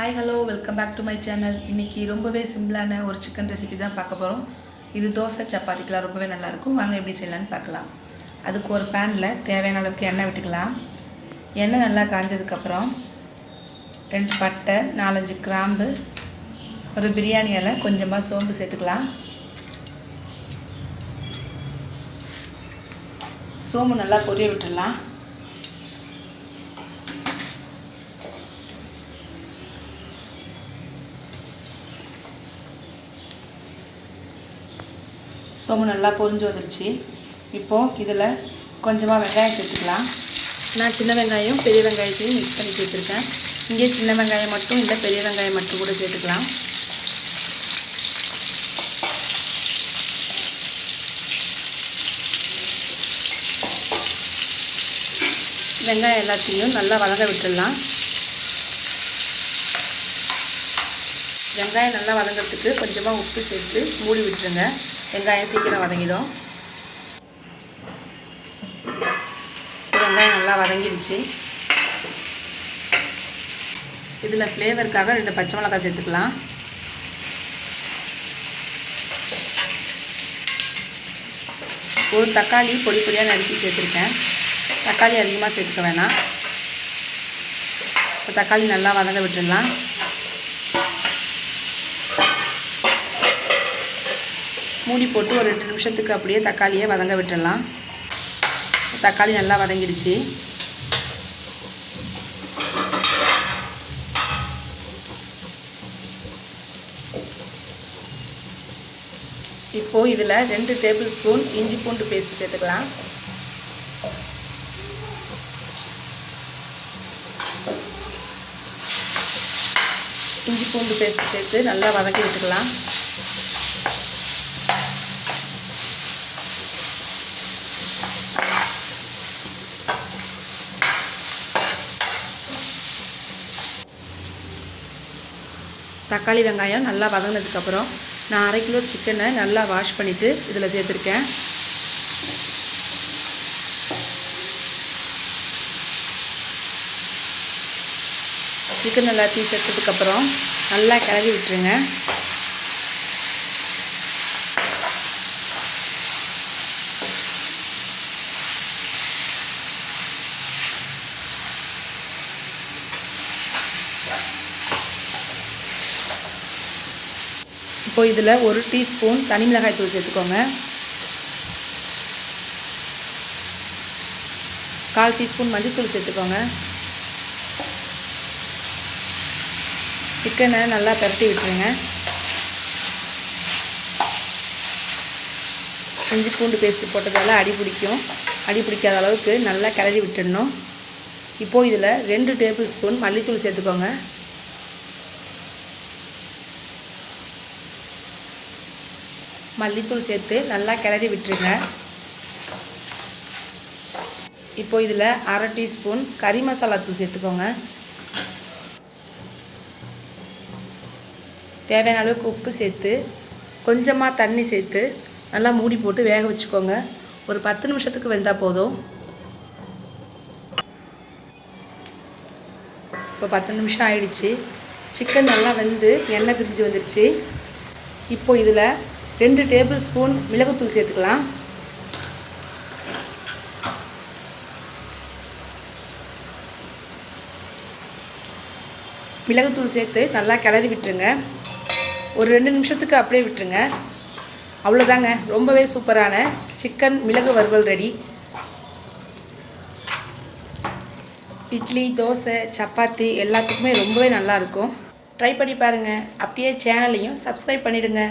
Hi hello welcome back to my channel இன்றைக்கி ரொம்பவே சிம்பிளான ஒரு சிக்கன் ரெசிபி தான் பார்க்க போகிறோம் இது தோசை சப்பாத்திக்கெலாம் ரொம்பவே நல்லாயிருக்கும். வாங்க எப்படி செய்யலான்னு பார்க்கலாம். அதுக்கு ஒரு பேனில் தேவையான அளவுக்கு எண்ணெய் விட்டுக்கலாம். எண்ணெய் நல்லா காஞ்சதுக்கப்புறம் ரெண்டு பட்டை நாலஞ்சு கிராம்பு ஒரு பிரியாணி இலை கொஞ்சமாக சோம்பு சேர்த்துக்கலாம். சோம்பு நல்லா பொரிய விட்டுடலாம். சோம்பு நல்லா பொரிஞ்சு வந்துருச்சு. இப்போது இதில் கொஞ்சமாக வெங்காயம் சேர்த்துக்கலாம். நான் சின்ன வெங்காயம் பெரிய வெங்காயத்தையும் மிக்ஸ் பண்ணி சேர்த்துருக்கேன். இங்கே சின்ன வெங்காயம் மட்டும் இல்லை பெரிய வெங்காயம் மட்டும் கூட சேர்த்துக்கலாம். வெங்காயம் எல்லாத்தையும் நல்லா வதங்க விட்டுடலாம். வெங்காயம் நல்லா வதங்கிறதுக்கு கொஞ்சமாக உப்பு சேர்த்து மூடி விட்டுருங்க. வெங்காயம் சீக்கிரம் வதங்கிடும். வெங்காயம் நல்லா வதங்கிடுச்சு. இதில் ஃப்ளேவருக்காக ரெண்டு பச்சை மிளகாய் சேர்த்துக்கலாம். ஒரு தக்காளி பொடி பொடியாக நறுக்கி சேர்த்துருக்கேன். தக்காளி அதிகமாக சேர்த்துக்க வேணாம். இப்போ தக்காளி நல்லா வதங்க விட்டுடலாம். மூடி போட்டு ஒரு ரெண்டு நிமிஷத்துக்கு அப்படியே தக்காளியை வதங்க விட்டுடலாம் தக்காளி நல்லா வதங்கிடுச்சு. இப்போது இதில் ரெண்டு டேபிள் ஸ்பூன் இஞ்சி பூண்டு பேஸ்ட் சேர்த்துக்கலாம். இஞ்சி பூண்டு பேஸ்ட் சேர்த்து நல்லா வதக்கி விட்டுக்கலாம். தக்காளி வெங்காயம் நல்லா வதங்கினதுக்கப்புறம் நான் அரை கிலோ சிக்கனை நல்லா வாஷ் பண்ணிவிட்டு இதில் சேர்த்துருக்கேன். சிக்கன் எல்லாத்தையும் சேர்த்ததுக்கப்புறம் நல்லா கிளறி விட்டுருங்க. இப்போ இதில் ஒரு டீஸ்பூன் தனி மிளகாய் தூள் சேர்த்துக்கோங்க. கால் டீஸ்பூன் மஞ்சத்தூள் சேர்த்துக்கோங்க. சிக்கனை நல்லா பரட்டி விட்டுருங்க. இஞ்சி பூண்டு பேஸ்ட்டு போட்டதால் அடி பிடிக்கும். அடி பிடிக்காத அளவுக்கு நல்லா கிளறி விட்டுடணும். இப்போது இதில் ரெண்டு டேபிள் ஸ்பூன் மல்லித்தூள் சேர்த்துக்கோங்க. மல்லித்தூள் சேர்த்து நல்லா கிளறி விட்டுருங்க. இப்போ இதில் அரை டீஸ்பூன் கறி மசாலா தூள் சேர்த்துக்கோங்க. தேவையான அளவுக்கு உப்பு சேர்த்து கொஞ்சமாக தண்ணி சேர்த்து நல்லா மூடி போட்டு வேக வச்சுக்கோங்க. ஒரு பத்து நிமிஷத்துக்கு வெந்தால் போதும். இப்போ பத்து நிமிஷம் ஆயிடுச்சு. சிக்கன் நல்லா வெந்து எண்ணெய் பிரிஞ்சு வந்துடுச்சு இப்போ இதில் ரெண்டு டேபிள் ஸ்பூன் மிளகுத்தூள் சேர்த்துக்கலாம். மிளகுத்தூள் சேர்த்து நல்லா கிளறி விட்டுருங்க. ஒரு ரெண்டு நிமிஷத்துக்கு அப்படியே விட்டுருங்க. அவ்வளோதாங்க. ரொம்பவே சூப்பரான சிக்கன் மிளகு வறுவல் ரெடி. இட்லி தோசை சப்பாத்தி எல்லாத்துக்குமே ரொம்பவே நல்லாயிருக்கும் ட்ரை பண்ணி பாருங்கள் அப்படியே சேனலையும் சப்ஸ்கிரைப் பண்ணிவிடுங்க